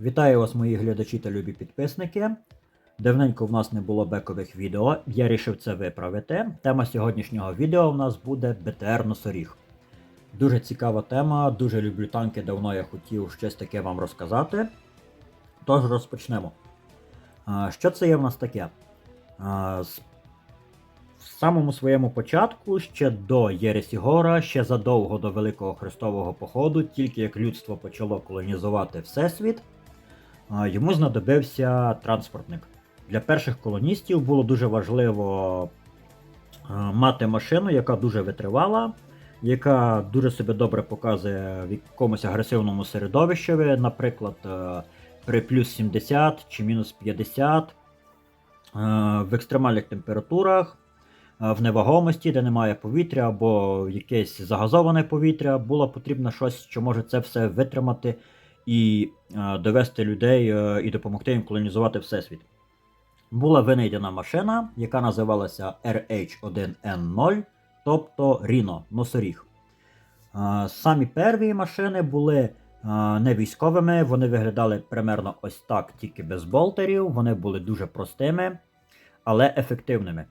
Вітаю вас, мої глядачі та любі підписники. Давненько в нас не було бекових відео, я вирішив це виправити. Тема сьогоднішнього відео в нас буде БТР Носоріг. Дуже цікава тема, дуже люблю танки, давно я хотів щось таке вам розказати. Тож розпочнемо. Що це є в нас таке? В самому своєму початку, ще до Єресігора, ще задовго до Великого Христового походу, тільки як людство почало колонізувати Всесвіт, йому знадобився транспортник. Для перших колоністів було дуже важливо мати машину, яка дуже витривала, яка дуже себе добре показує в якомусь агресивному середовищі, наприклад, е, при плюс 70 чи мінус 50, е, в екстремальних температурах, е, в невагомості, де немає повітря або якесь загазоване повітря, було потрібно щось, що може це все витримати і е, довести людей е, і допомогти їм колонізувати всесвіт. Була винайдена машина, яка називалася RH1N0, тобто Ріно, носоріг. Е, Самі перві машини були не військовими, вони виглядали примерно ось так, тільки без болтерів, вони були дуже простими, але ефективними.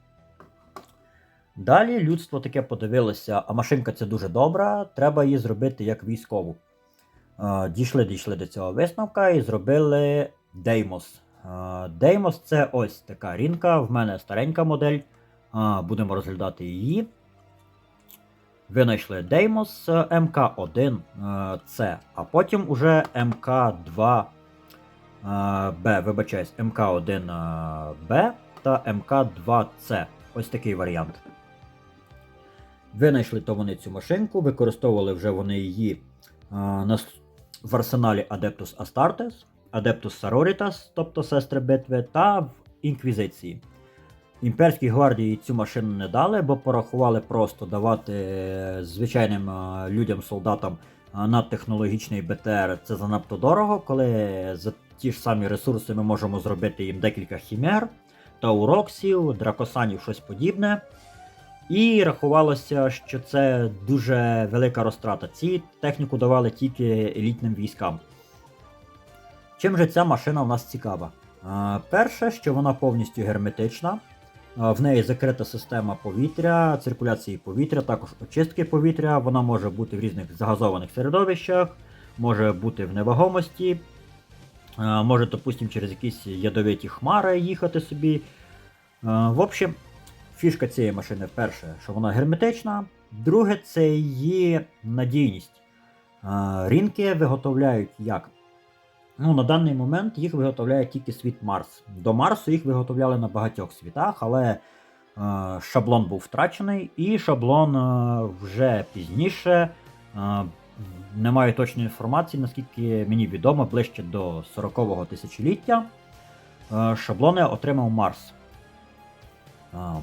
Далі людство таке подивилося, а машинка це дуже добра, треба її зробити як військову. Е, Дійшли, дійшли до цього висновка і зробили Деймос. Е, Деймос це ось така рінка, в мене старенька модель. Е, Будемо розглядати її. Винайшли Деймос МК1 С, а потім уже МК2 Б, вибачаюсь, МК1 Б та МК2 С. Ось такий варіант. Винайшли то вони цю машинку, використовували вже вони її на, в арсеналі Adeptus Astartes, Adeptus Sororitas, тобто сестри битви, та в Інквізиції. Імперській гвардії цю машину не дали, бо порахували просто давати е, звичайним е, людям, солдатам е, надтехнологічний БТР це занадто дорого, коли за ті ж самі ресурси ми можемо зробити їм декілька хімер, тауроксів, дракосанів, щось подібне. І рахувалося, що це дуже велика розтрата. Ці техніку давали тільки елітним військам. Чим же ця машина в нас цікава? Перше, що вона повністю герметична. В неї закрита система повітря, циркуляції повітря, також очистки повітря. Вона може бути в різних загазованих середовищах, може бути в невагомості, може, допустимо, через якісь ядовиті хмари їхати собі. В общем, фішка цієї машини перше, що вона герметична. Друге, це її надійність. Рінки виготовляють як? Ну, на даний момент їх виготовляє тільки світ Марс. До Марсу їх виготовляли на багатьох світах, але е, шаблон був втрачений, і шаблон е, вже пізніше. Е, не маю точної інформації, наскільки мені відомо, ближче до 40-го тисячоліття. Шаблони отримав Марс.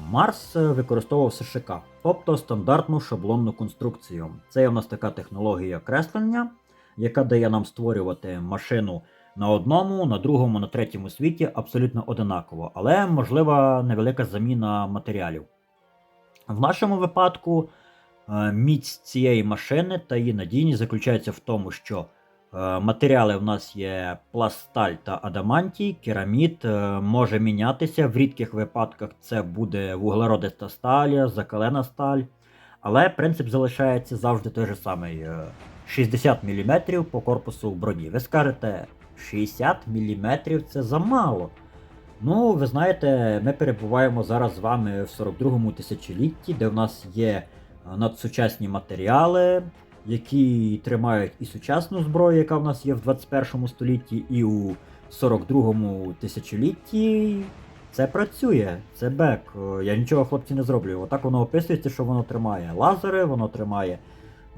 Марс е, використовував СШК, тобто стандартну шаблонну конструкцію. Це є у нас така технологія креслення, яка дає нам створювати машину на одному, на другому, на третьому світі абсолютно одинаково, але можлива невелика заміна матеріалів. В нашому випадку е, міць цієї машини та її надійність заключається в тому, що матеріали в нас є пласталь та адамантій, керамід е, може мінятися. В рідких випадках це буде вуглеродиста сталь, закалена сталь. Але принцип залишається завжди той же самий: е, 60 мм по корпусу броні. Ви скажете, 60 мм це замало. Ну, ви знаєте, ми перебуваємо зараз з вами в 42-му тисячолітті, де в нас є е, надсучасні матеріали, які тримають і сучасну зброю, яка в нас є в 21 столітті, і у 42-му тисячолітті. Це працює, це бек. Е, Я нічого, хлопці, не зроблю. Отак воно описується, що воно тримає лазери, воно тримає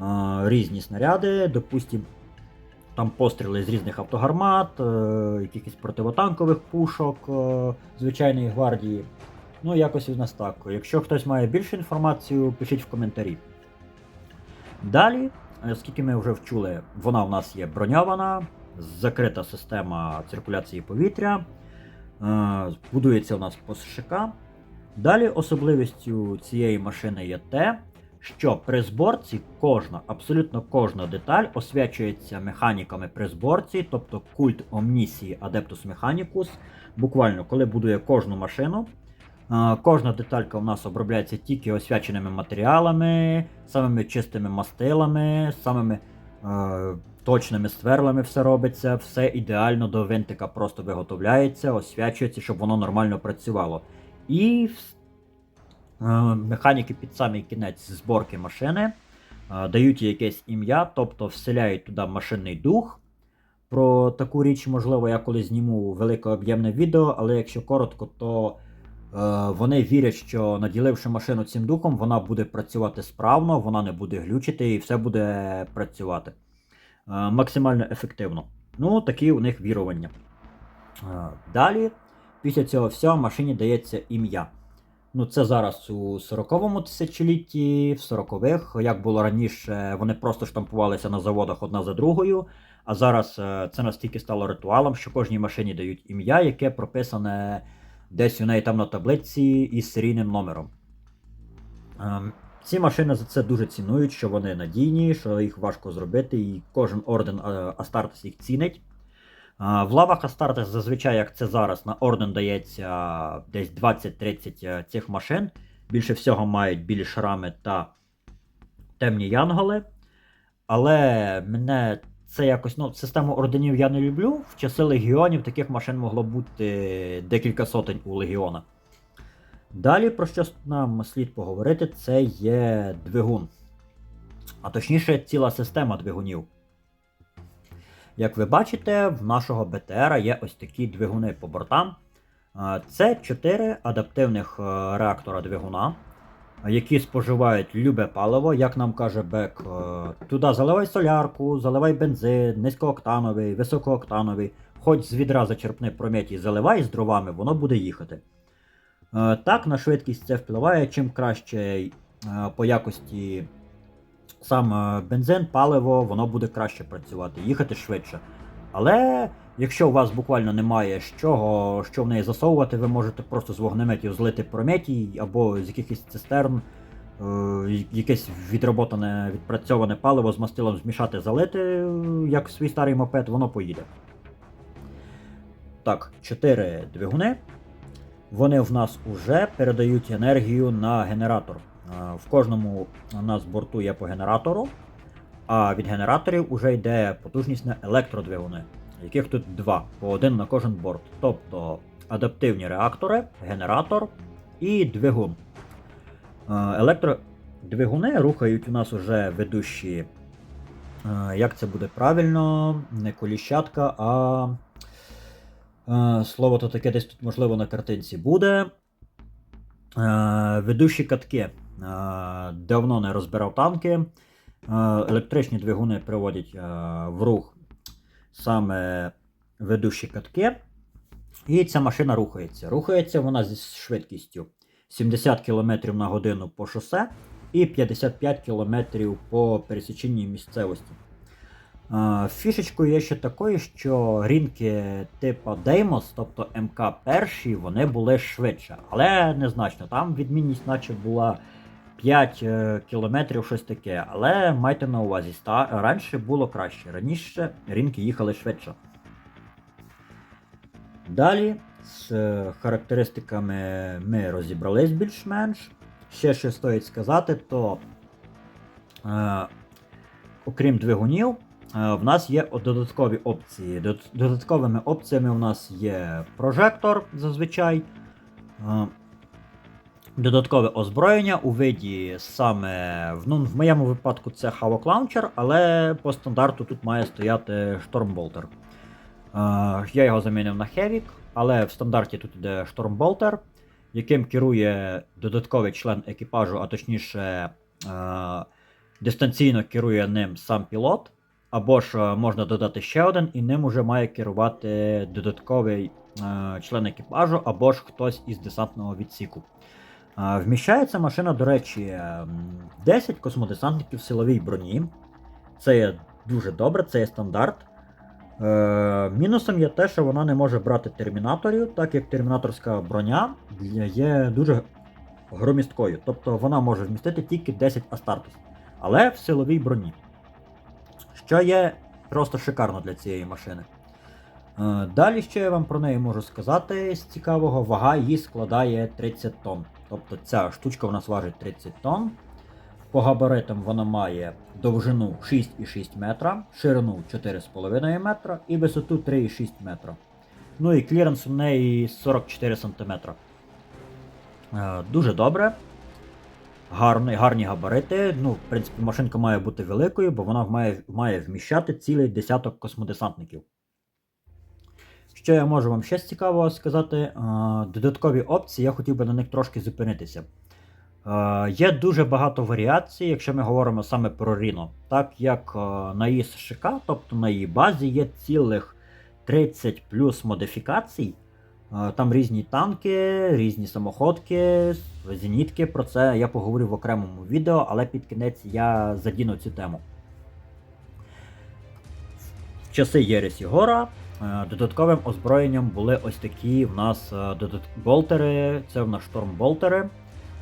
е, різні снаряди, допустим, там постріли з різних автогармат, е, якихось противотанкових пушок е, звичайної гвардії. Ну, якось у нас так. Якщо хтось має більше інформацію, пишіть в коментарі. Далі, оскільки ми вже вчули, вона в нас є броньована, закрита система циркуляції повітря, е, будується у нас по СШК. Далі особливістю цієї машини є те, що при зборці кожна, абсолютно кожна деталь освячується механіками при зборці, тобто культ Omnisii Adeptus Mechanicus. Буквально, коли будує кожну машину, е, кожна деталька у нас обробляється тільки освяченими матеріалами, самими чистими мастилами, самими е, точними сверлами все робиться, все ідеально до винтика просто виготовляється, освячується, щоб воно нормально працювало. І е, механіки під самий кінець зборки машини е, дають їй якесь ім'я, тобто вселяють туди машинний дух. Про таку річ, можливо, я колись зніму велике об'ємне відео, але якщо коротко, то вони вірять, що наділивши машину цим духом, вона буде працювати справно, вона не буде глючити і все буде працювати е, максимально ефективно. Ну, такі у них вірування. Е, Далі, після цього всього, машині дається ім'я. Ну, це зараз у 40-му тисячолітті, в 40-х, як було раніше, вони просто штампувалися на заводах одна за другою. А зараз е, це настільки стало ритуалом, що кожній машині дають ім'я, яке прописане десь у неї там на таблиці із серійним номером. Ем, Ці машини за це дуже цінують, що вони надійні, що їх важко зробити, і кожен орден е, Астартес їх цінить. Е, В лавах Астартес зазвичай, як це зараз, на орден дається десь 20-30 е, цих машин. Більше всього мають білі шрами та темні янголи. Але мене це якось, ну, систему орденів я не люблю. В часи легіонів таких машин могло бути декілька сотень у легіона. Далі, про що нам слід поговорити, це є двигун. А точніше, ціла система двигунів. Як ви бачите, в нашого БТРа є ось такі двигуни по бортам. Це 4 адаптивних е, реактора двигуна, які споживають любе паливо, як нам каже Бек. е, Туди заливай солярку, заливай бензин, низькооктановий, високооктановий. Хоч з відра зачерпни прометій, заливай з дровами, воно буде їхати. Е, Так, на швидкість це впливає. Чим краще е, по якості сам е, бензин, паливо, воно буде краще працювати, їхати швидше. Але якщо у вас буквально немає з чого, що в неї засовувати, ви можете просто з вогнеметів злити прометій або з якихось цистерн е, якесь відроботане, відпрацьоване паливо з мастилом змішати, залити, е, як свій старий мопед, воно поїде. Так, 4 двигуни. Вони в нас уже передають енергію на генератор. Е, В кожному у нас борту є по генератору, а від генераторів вже йде потужність на електродвигуни, яких тут два, по один на кожен борт. Тобто адаптивні реактори, генератор і двигун. Е, Електродвигуни рухають у нас уже ведущі, е, як це буде правильно, не коліщатка, а Е, Слово то таке десь тут, можливо, на картинці буде. Ведущі катки. Давно не розбирав танки. Е, Електричні двигуни приводять е, в рух саме ведущі катки. І ця машина рухається. Рухається вона зі швидкістю 70 км на годину по шосе і 55 км по пересіченній місцевості. Е, Фішечкою є ще такою, що рінки типу Deimos, тобто МК-1, вони були швидше, але незначно. Там відмінність, наче була 5 е, кілометрів, щось таке. Але майте на увазі, ста... раніше було краще. Раніше рінки їхали швидше. Далі з е, характеристиками ми розібрались більш-менш. Ще що стоїть сказати, то е, окрім двигунів, е, в нас є додаткові опції. Додатковими опціями у нас є прожектор зазвичай. е, Додаткове озброєння у виді саме, ну, в моєму випадку це Havoc Launcher, але по стандарту тут має стояти. Е, Я його замінив на Hevik, але в стандарті тут іде Stormbolter, яким керує додатковий член екіпажу, а точніше е, дистанційно керує ним сам пілот. Або ж е, можна додати ще один, і ним уже має керувати додатковий е, член екіпажу, або ж хтось із десантного відсіку. Вміщається машина, до речі, 10 космодесантників в силовій броні. Це є дуже добре, це є стандарт. Е, мінусом є те, що вона не може брати термінаторів, так як термінаторська броня є дуже громісткою, тобто вона може вмістити тільки 10 Астартес, але в силовій броні. Що є просто шикарно для цієї машини. Е, Далі, що я вам про неї можу сказати з цікавого, вага її складає 30 тонн. Тобто ця штучка у нас важить 30 тонн. По габаритам вона має довжину 6,6 метра, ширину 4,5 метра і висоту 3,6 метра. Ну і кліренс у неї 44 см. Е, Дуже добре. Гарні, гарні габарити. Ну, в принципі, машинка має бути великою, бо вона має, має вміщати цілий десяток космодесантників. Що я можу вам ще цікавого сказати? Додаткові опції, я хотів би на них трошки зупинитися. Є дуже багато варіацій, якщо ми говоримо саме про Rhino. Так як на її СШК, тобто на її базі, є цілих 30 плюс модифікацій. Там різні танки, різні самоходки, зенітки. Про це я поговорю в окремому відео, але під кінець я задіну цю тему. В часи Єресі Гора додатковим озброєнням були ось такі в нас е, болтери, це в нас штормболтери.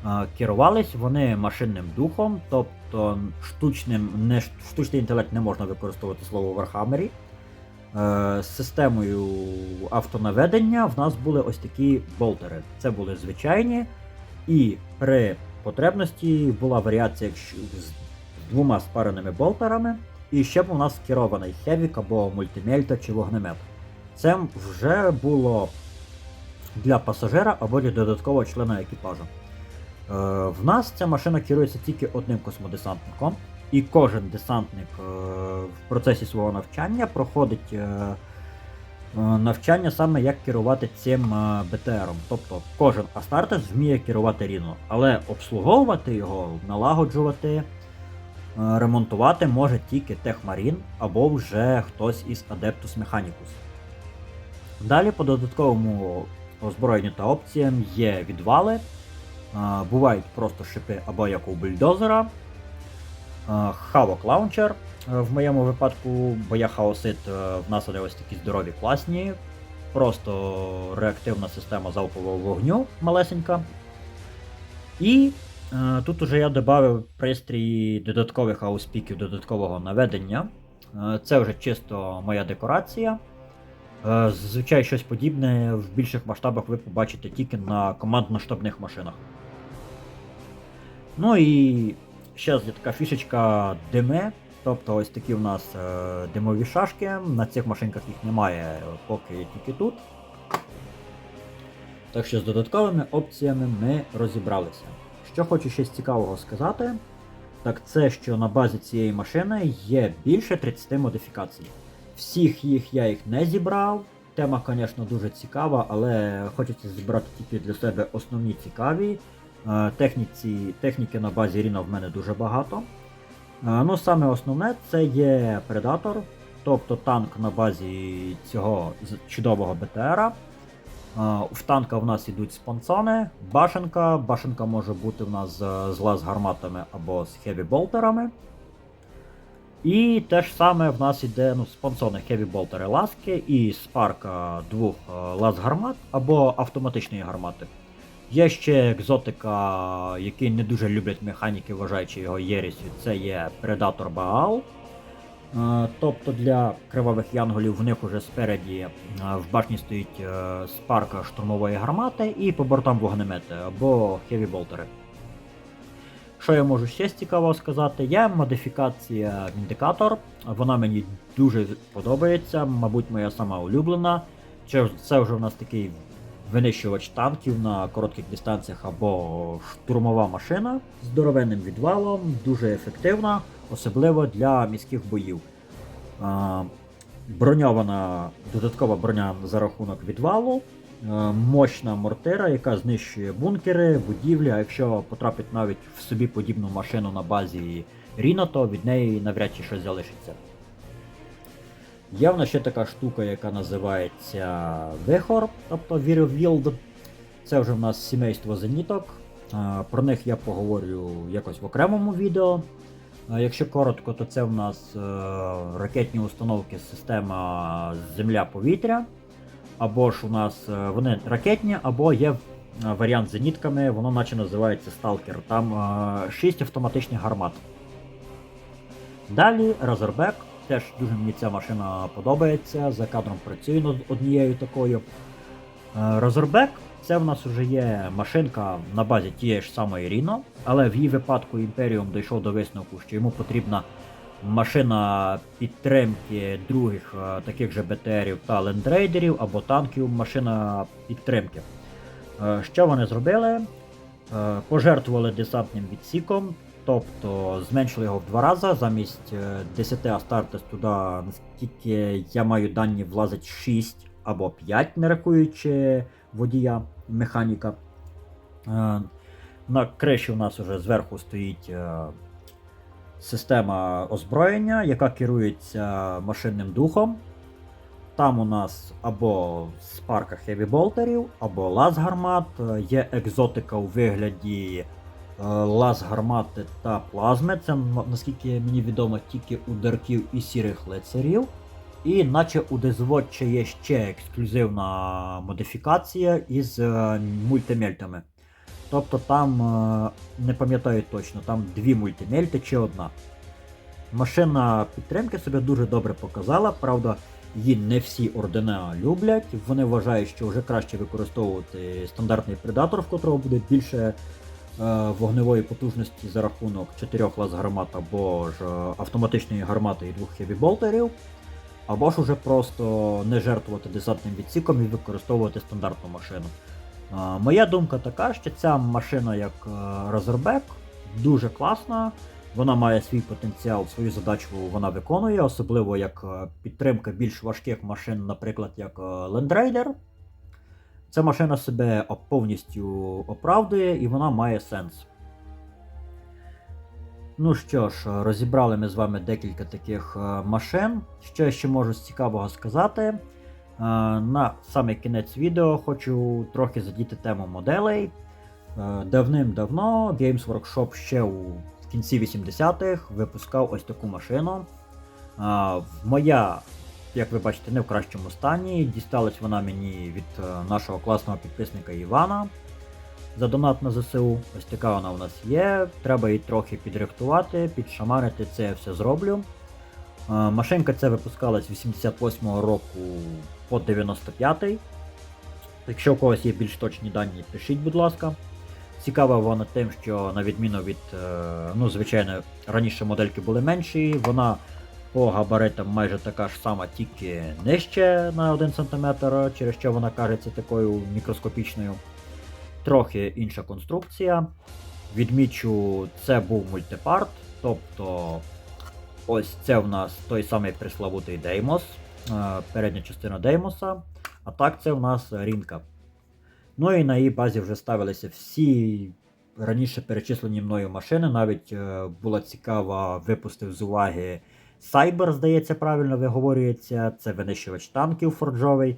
Е, Керувались вони машинним духом, тобто штучним, не, штучний інтелект не можна використовувати слово в Вархаммері. Е, З системою автонаведення в нас були ось такі болтери. Це були звичайні, і при потребності була варіація з двома спареними болтерами, і ще б у нас керований хевік або мультимельта чи вогнемет. Це вже було для пасажира або для додаткового члена екіпажу. Е, в нас ця машина керується тільки одним космодесантником, і кожен десантник е, в процесі свого навчання проходить е, е, навчання саме як керувати цим е, БТРом. Тобто кожен Астартес вміє керувати рівно, але обслуговувати його, налагоджувати, ремонтувати може тільки Техмарін або вже хтось із Adeptus Mechanicus. Далі по додатковому озброєнню та опціям є відвали. Бувають просто шипи або як у бульдозера. Хавок лаунчер в моєму випадку, бо я хаосит, е, в нас вони ось такі здорові, класні. Просто реактивна система залпового вогню малесенька. І е, тут уже я додав пристрій додаткових ауспіків, додаткового наведення. Е, це вже чисто моя декорація. Е, Зазвичай щось подібне в більших масштабах ви побачите тільки на командно-штабних машинах. Ну і ще є така фішечка диме. Тобто ось такі у нас е, димові шашки. На цих машинках їх немає, поки тільки тут. Так що з додатковими опціями ми розібралися. Що хочу ще цікавого сказати, так це що на базі цієї машини є більше 30 модифікацій. Всіх їх я їх не зібрав. Тема, звісно, дуже цікава, але хочеться зібрати тільки для себе основні цікаві. Е, Техніці, техніки на базі Ріна в мене дуже багато. Е, Ну, саме основне це є Predator, тобто танк на базі цього чудового БТРа. Е, В танка в нас йдуть спонсони, башенка. Башенка може бути в нас з- з гарматами або з хеві-болтерами. І те ж саме в нас йде ну, спонсони хеві-болтери ласки і спарка двох е, лаз гармат або автоматичної гармати. Є ще екзотика, який не дуже люблять механіки, вважаючи його єресю, це є Predator Baal. Е, Тобто для кривавих янголів в них уже спереді е, в башні стоїть е, спарка штурмової гармати і по бортам вогнемети або хеві-болтери. Що я можу ще з цікавого сказати? Є модифікація Віндикатор. Вона мені дуже подобається, мабуть, моя сама улюблена. Це вже в нас такий винищувач танків на коротких дистанціях або штурмова машина з здоровенним відвалом, дуже ефективна, особливо для міських боїв. Броньована додаткова броня за рахунок відвалу, е, мощна мортира, яка знищує бункери, будівлі. А якщо потрапить навіть в собі подібну машину на базі Ріно, то від неї навряд чи щось залишиться. Є в нас ще така штука, яка називається Вихор, тобто Вірвілд. Це вже в нас сімейство зеніток. Про них я поговорю якось в окремому відео. Е, Якщо коротко, то це в нас е, ракетні установки система Земля-повітря. Або ж у нас е, вони ракетні, або є варіант з зенітками, воно наче називається Stalker. Там 6 автоматичних гармат. Далі Razorback. Теж дуже мені ця машина подобається. За кадром працюю над однією такою. Razorback це в нас вже є машинка на базі тієї ж самої Rhino, але в її випадку Imperium дійшов до висновку, що йому потрібна машина підтримки других е, таких же БТРів та лендрейдерів або танків, машина підтримки. Е, Що вони зробили? Е, Пожертвували десантним відсіком, тобто зменшили його в два рази, замість е, 10 Астартес туди, наскільки я маю дані, влазить 6 або 5, не рахуючи водія, механіка. Е, На криші у нас вже зверху стоїть е, система озброєння, яка керується машинним духом. Там у нас або спарка хеві-болтерів, або лаз-гармат. Е, Є екзотика у вигляді лаз-гармати та плазми. Це, наскільки мені відомо, тільки у дарків і сірих лицарів. І наче у Дезводча є ще ексклюзивна модифікація із е, мультимельтами. Тобто там, е, не пам'ятаю точно, там дві мультимельти чи одна. Машина підтримки себе дуже добре показала, правда, її не всі ордена люблять. Вони вважають, що вже краще використовувати стандартний предатор, в котрого буде більше е, вогневої потужності за рахунок чотирьох лаз гармат або ж автоматичної гармати і двох хеві-болтерів. Або ж уже просто не жертвувати десантним відсіком і використовувати стандартну машину. Моя думка така, що ця машина як е, Razorback дуже класна. Вона має свій потенціал, свою задачу вона виконує, особливо як е, підтримка більш важких машин, наприклад, як е, Land Raider. Ця машина себе повністю оправдує і вона має сенс. Ну що ж, розібрали ми з вами декілька таких е, машин. Що я ще можу з цікавого сказати? Е, На самий кінець відео хочу трохи задіти тему моделей. Е, Давним-давно Games Workshop ще у кінці 80-х випускав ось таку машину. Моя, як ви бачите, не в кращому стані. Дісталась вона мені від нашого класного підписника Івана за донат на ЗСУ. Ось така вона у нас є. Треба її трохи підрихтувати, підшамарити, це я все зроблю. Е, Машинка ця випускалась з 88-го року по 95-й. Якщо у когось є більш точні дані, пишіть, будь ласка. Цікава вона тим, що на відміну від, е, ну, звичайно, раніше модельки були менші, вона по габаритам майже така ж сама, тільки нижче на 1 см, через що вона кажеться такою мікроскопічною. Трохи інша конструкція. Відмічу, це був мультипарт, тобто ось це в нас той самий приславутий Деймос, е, передня частина Деймоса, а так це в нас рінка. Ну і на її базі вже ставилися всі раніше перечислені мною машини. Навіть е, була цікава, випустив з уваги Cyber, здається, правильно виговорюється. Це винищувач танків форджовий.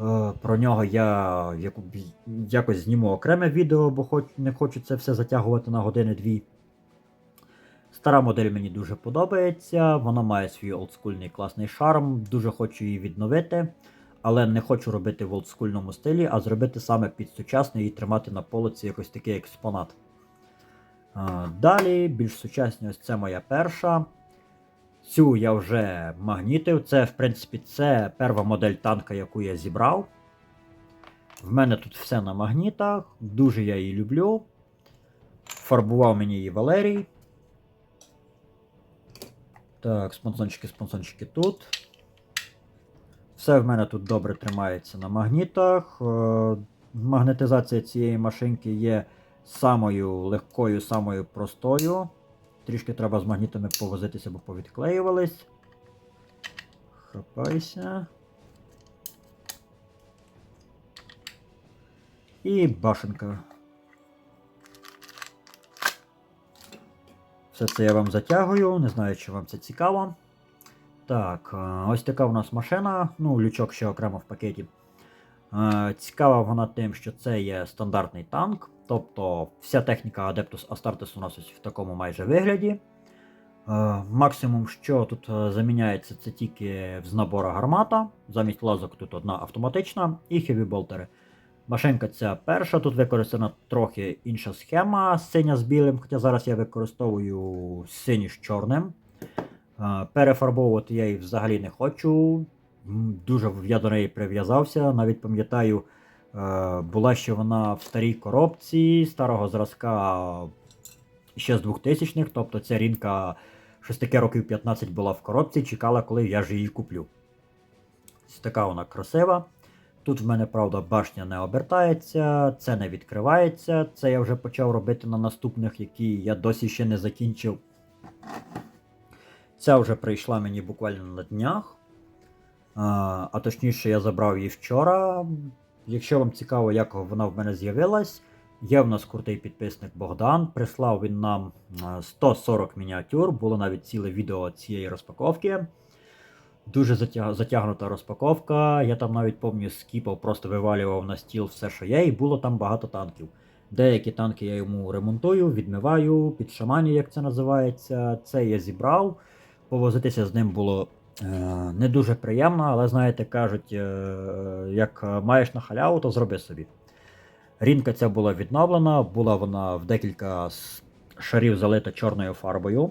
Е, Про нього я якось зніму окреме відео, бо хоч, не хочу це все затягувати на години-дві. Стара модель мені дуже подобається, вона має свій олдскульний класний шарм, дуже хочу її відновити, але не хочу робити в олдскульному стилі, а зробити саме під сучасний і тримати на полиці якось такий експонат. Е, Далі, більш сучасні, ось це моя перша. Цю я вже магнітив. Це, в принципі, це перша модель танка, яку я зібрав. В мене тут все на магнітах, дуже я її люблю. Фарбував мені її Валерій. Так, спонсончики, спонсончики тут. Все в мене тут добре тримається на магнітах. Е, Магнетизація цієї машинки є самою легкою, самою простою. Трішки треба з магнітами повозитися, бо повідклеювались. Хапайся. І башенка. Все це я вам затягую, не знаю, чи вам це цікаво. Так, е, ось така у нас машина, ну, лючок ще окремо в пакеті. Е, Цікава вона тим, що це є стандартний танк, тобто вся техніка Adeptus Astartes у нас ось в такому майже вигляді. Е, Максимум, що тут е, заміняється, це тільки з набору гармата. Замість лазок тут одна автоматична і хеві-болтери. Машинка ця перша, тут використана трохи інша схема синя з білим, хоча зараз я використовую синю з чорним. Е, Перефарбовувати я її взагалі не хочу. Дуже я до неї прив'язався. Навіть пам'ятаю, була ще вона в старій коробці старого зразка ще з 2000-х, тобто ця рінка щось таке років 15 була в коробці, чекала, коли я ж її куплю. Ось така вона красива. Тут в мене, правда, башня не обертається, це не відкривається. Це я вже почав робити на наступних, які я досі ще не закінчив. Ця вже прийшла мені буквально на днях. А, а точніше, я забрав її вчора. Якщо вам цікаво, як вона в мене з'явилась, є в нас крутий підписник Богдан. Прислав він нам 140 мініатюр, було навіть ціле відео цієї розпаковки. Дуже затягнута розпаковка. Я там навіть пам'ятаю, скіпав, просто вивалював на стіл все, що є, і було там багато танків. Деякі танки я йому ремонтую, відмиваю, підшаманю, як це називається. Це я зібрав. Повозитися з ним було не дуже приємно, але знаєте, кажуть, е, як маєш на халяву, то зроби собі. Рінка ця була відновлена, була вона в декілька шарів залита чорною фарбою.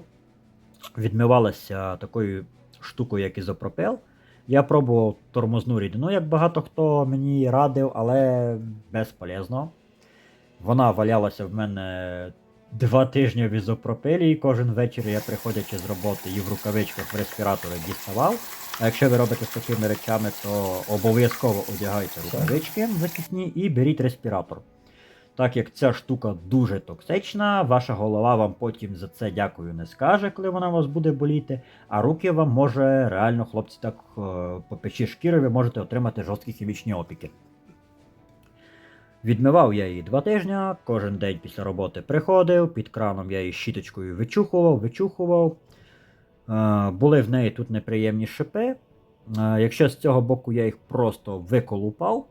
Відмивалася такою штукою, як ізопропел. Я пробував тормозну рідину, як багато хто мені радив, але безполезно. Вона валялася в мене два тижні в ізопропелі, і кожен вечір я, приходячи з роботи, її в рукавичках в респіратори діставав. А якщо ви робите з такими речами, то обов'язково одягайте рукавички захисні і беріть респіратор. Так як ця штука дуже токсична, ваша голова вам потім за це дякую не скаже, коли вона вас буде боліти, а руки вам може реально, хлопці, так е, по печі шкіри ви можете отримати жорсткі хімічні опіки. Відмивав я її два тижні, кожен день після роботи приходив, під краном я її щіточкою вичухував, вичухував. Е, були в неї тут неприємні шипи. Е, якщо з цього боку я їх просто виколупав,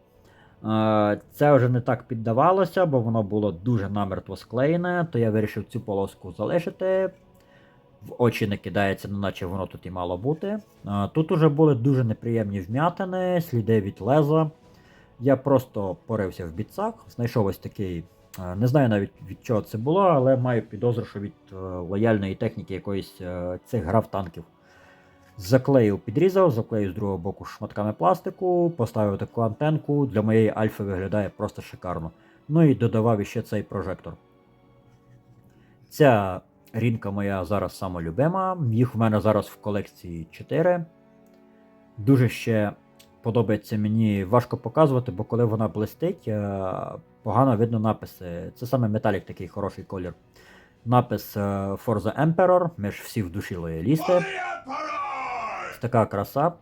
е, це вже не так піддавалося, бо воно було дуже намертво склеєне, то я вирішив цю полоску залишити. В очі не кидається, ну, наче воно тут і мало бути. Тут уже були дуже неприємні вм'ятини, сліди від леза. Я просто порився в бітцах, знайшов ось такий. е, Не знаю навіть від чого це було, але маю підозру, що від е, лояльної техніки якоїсь е, цих грав танків. Заклеїв, підрізав, заклеїв з другого боку шматками пластику, поставив таку антенку. Для моєї альфи виглядає просто шикарно. Ну і додавав іще цей прожектор. Ця рінка моя зараз сама любима. Їх в мене зараз в колекції 4. Дуже ще подобається мені важко показувати, бо коли вона блистить, е, погано видно написи. Це саме металік такий хороший колір. Напис е, Forza Emperor, ми ж всі в душі лоялісти. Така краса.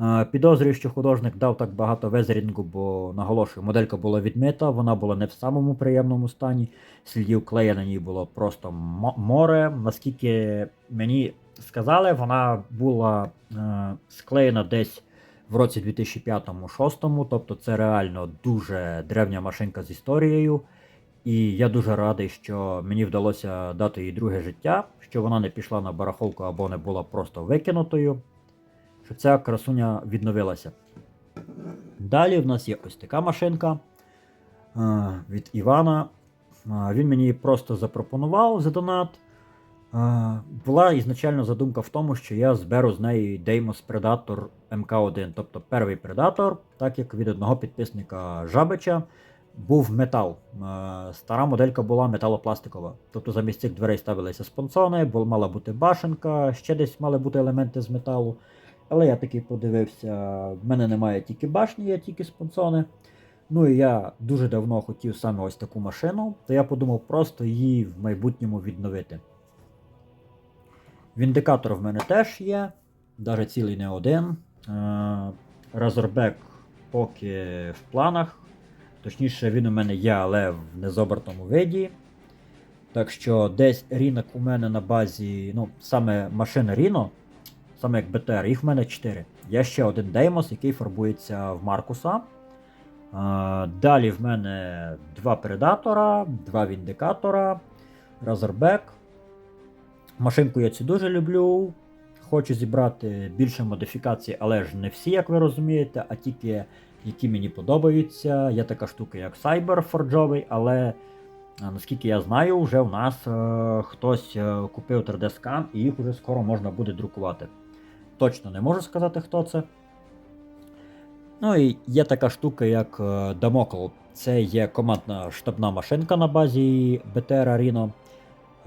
Е, Підозрюю, що художник дав так багато везерінгу, бо наголошую, моделька була відмита, вона була не в самому приємному стані. Слідів клея на ній було просто море. Наскільки мені сказали, вона була склеєна десь в році 2005-2006, тобто це реально дуже древня машинка з історією. І я дуже радий, що мені вдалося дати їй друге життя, що вона не пішла на барахолку або не була просто викинутою, що ця красуня відновилася. Далі в нас є ось така машинка е, від Івана. Е, Він мені просто запропонував за донат. Була ізначально задумка в тому, що я зберу з неї Deimos Predator MK1, тобто перший Predator, так як від одного підписника Жабича був метал. Стара моделька була металопластикова. Тобто замість цих дверей ставилися спонсони, мала бути башенка, ще десь мали бути елементи з металу. Але я таки подивився, в мене немає тільки башні, є тільки спонсони. Ну і я дуже давно хотів саме ось таку машину, то я подумав просто її в майбутньому відновити. Віндикатор в мене теж є, навіть цілий не один. Е, Razorback поки в планах. Точніше, він у мене є, але в незобертому виді. Так що десь рінок у мене на базі, ну, саме машина Ріно, саме як БТР, їх в мене 4. Є ще один Деймос, який фарбується в Маркуса. Далі в мене два Предатора, два Віндикатора, Razorback. Машинку я цю дуже люблю. Хочу зібрати більше модифікацій, але ж не всі, як ви розумієте, а тільки які мені подобаються. Є така штука, як Cyber форджовий, але наскільки я знаю, вже у нас е, хтось е, купив 3D-скан і їх вже скоро можна буде друкувати. Точно не можу сказати, хто це. Ну і є така штука, як е, Damokl. Це є командна штабна машинка на базі BTR Arino.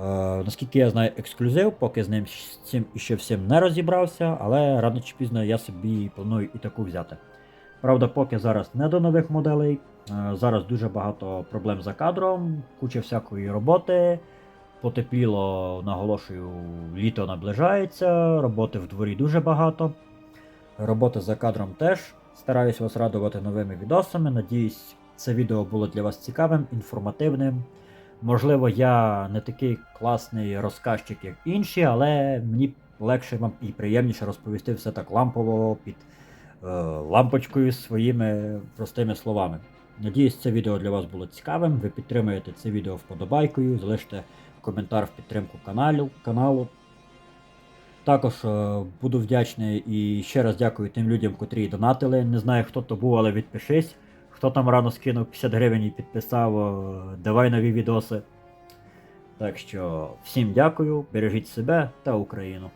Е, наскільки я знаю, ексклюзив, поки з ним з цим іще всім не розібрався, але рано чи пізно я собі планую і таку взяти. Правда, поки зараз не до нових моделей. Е, Зараз дуже багато проблем за кадром, куча всякої роботи. Потепліло, наголошую, літо наближається, роботи в дворі дуже багато. Роботи за кадром теж. Стараюсь вас радувати новими відосами. Надіюсь, це відео було для вас цікавим, інформативним. Можливо, я не такий класний розказчик, як інші, але мені легше вам і приємніше розповісти все так лампово під е, лампочкою своїми простими словами. Надіюсь, це відео для вас було цікавим. Ви підтримуєте це відео вподобайкою, залиште коментар в підтримку каналу. каналу. Також е, буду вдячний і ще раз дякую тим людям, котрі донатили. Не знаю, хто то був, але відпишись. Хто там рано скинув 50 гривень і підписав, е, давай нові відоси. Так що всім дякую, бережіть себе та Україну.